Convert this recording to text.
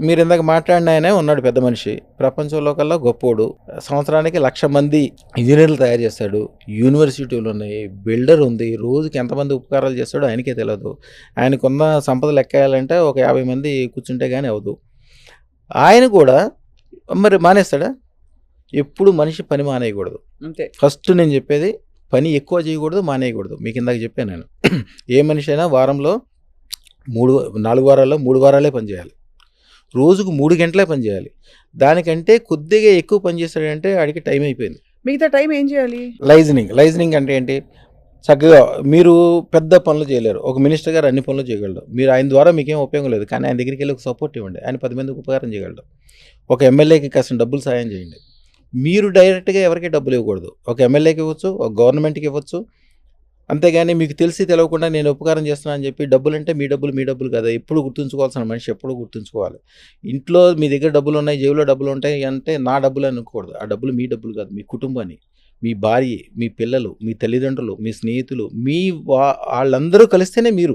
మీరు ఇందాక మాట్లాడిన ఆయనే ఉన్నాడు పెద్ద మనిషి. ప్రపంచంలో కల్లా గొప్పోడు. సంవత్సరానికి లక్ష మంది ఇంజనీర్లు తయారు చేస్తాడు. యూనివర్సిటీలు ఉన్నాయి బిల్డర్ ఉంది. రోజుకి ఎంతమంది ఉపకారాలు చేస్తాడో ఆయనకే తెలియదు ఆయనకున్న సంపద లెక్కేయాలంటే ఒక యాభై మంది కూర్చుంటే కానీ అవదు ఆయన కూడా మరి మానేస్తాడా? ఎప్పుడు మనిషి పని మానేయకూడదు. అంతే. ఫస్ట్ నేను చెప్పేది పని ఎక్కువ చేయకూడదు మానేయకూడదు. మీకు ఇందాక చెప్పాను నేను. ఏ మనిషి అయినా వారంలో మూడు నాలుగు వారాల్లో మూడు వారాలే పని చేయాలి. రోజుకు మూడు గంటలే పని చేయాలి. దానికంటే కొద్దిగా ఎక్కువ పని చేస్తాడంటే ఆడికి టైం అయిపోయింది. మిగతా టైం ఏం చేయాలి? లైజనింగ్. లైజనింగ్ అంటే ఏంటి? చక్కగా మీరు పెద్ద పనులు చేయలేరు. ఒక మినిస్టర్ గారు అన్ని పనులు చేయగలడు. మీరు ఆయన ద్వారా మీకేం ఉపయోగం లేదు. కానీ ఆయన దగ్గరికి వెళ్ళి ఒక సపోర్ట్ ఇవ్వండి. ఆయన పది మందికి ఉపకారం చేయగలడు. ఒక ఎమ్మెల్యేకి కాసిన డబ్బులు సాయం చేయండి. మీరు డైరెక్ట్గా ఎవరికి డబ్బులు ఇవ్వకూడదు. ఒక ఎమ్మెల్యేకి ఇవ్వచ్చు ఒక గవర్నమెంట్కి ఇవ్వచ్చు అంతేగాని మీకు తెలిసి తెలియకుండా నేను ఉపకారం చేస్తున్నాను అని చెప్పి డబ్బులు అంటే మీ డబ్బులు మీ డబ్బులు కదా. ఎప్పుడు గుర్తుంచుకోవాల్సిన మనిషి ఎప్పుడు గుర్తుంచుకోవాలి. ఇంట్లో మీ దగ్గర డబ్బులు ఉన్నాయి జేబులో డబ్బులు ఉంటాయి అంటే నా డబ్బులు అనుకోకూడదు. ఆ డబ్బులు మీ డబ్బులు కాదు. మీ కుటుంబాన్ని మీ భార్య మీ పిల్లలు మీ తల్లిదండ్రులు మీ స్నేహితులు మీ వా వాళ్ళందరూ కలిస్తేనే మీరు